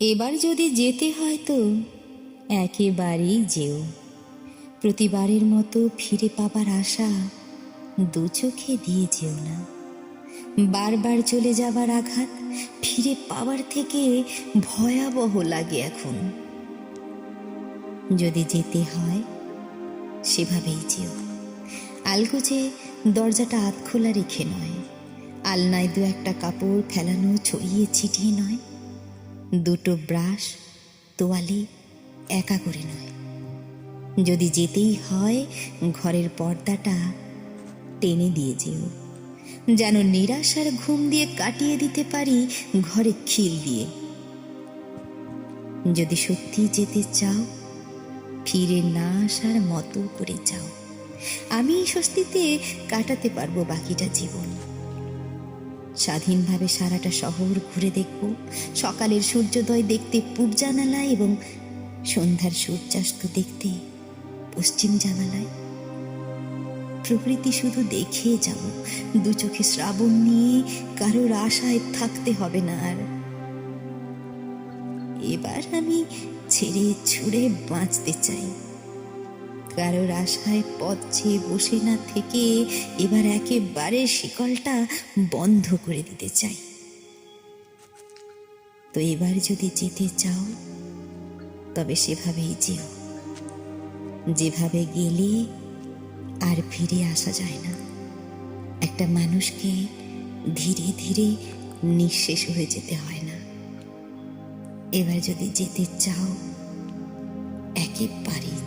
এবার যদি যেতে হয় তো একেবারেই যেও। প্রতিবারের মতো ফিরে পাবার আশা দু চোখে দিয়ে যেও না। বারবার চলে যাবার আঘাত ফিরে পাওয়ার থেকে ভয়াবহ লাগে এখন। যদি যেতে হয়, সেভাবেই যেও। আলগোজে দরজাটা আধ খোলা রেখে নয়। আলনায় দু একটা কাপড় ফেলানো, ছড়িয়ে ছিটিয়ে নয়। দুটো ব্রাশ তোয়ালে একা করে নয়। যদি যেতেই হয়, ঘরের পর্দাটা টেনে দিয়ে যেও। যেন নিরাশার ঘুম দিয়ে কাটিয়ে দিতে পারি, ঘরে খিল দিয়ে। যদি সত্যি যেতে চাও, ফিরে না আসার মতো করে চাও আমি স্বস্তিতে কাটাতে পারব বাকিটা জীবন। স্বাধীনভাবে সারাটা শহর ঘুরে দেখব। সকালের সূর্যোদয় দেখতে পূব জানালায় এবং সন্ধ্যার সূর্যাস্ত দেখতে পশ্চিম জানালায়। প্রকৃতি শুধু দেখে যাব। দু চোখে শ্রাবণ নিয়ে কারোর আশায় থাকতে হবে না আর। এবার আমি ছেড়ে ছুড়ে বাঁচতে চাই। কারোর আশায় পথ চেয়ে বসে না থেকে এবার একেবারে শিকলটা বন্ধ করে দিতে চাই। তো এবার যদি যেতে চাও, তবে সেভাবেই যেও। যেভাবে গেলে আর ফিরে আসা যায় না। একটা মানুষকে ধীরে ধীরে নিঃশেষ হয়ে যেতে হয় না। এবার যদি যেতে চাও, একেবারেই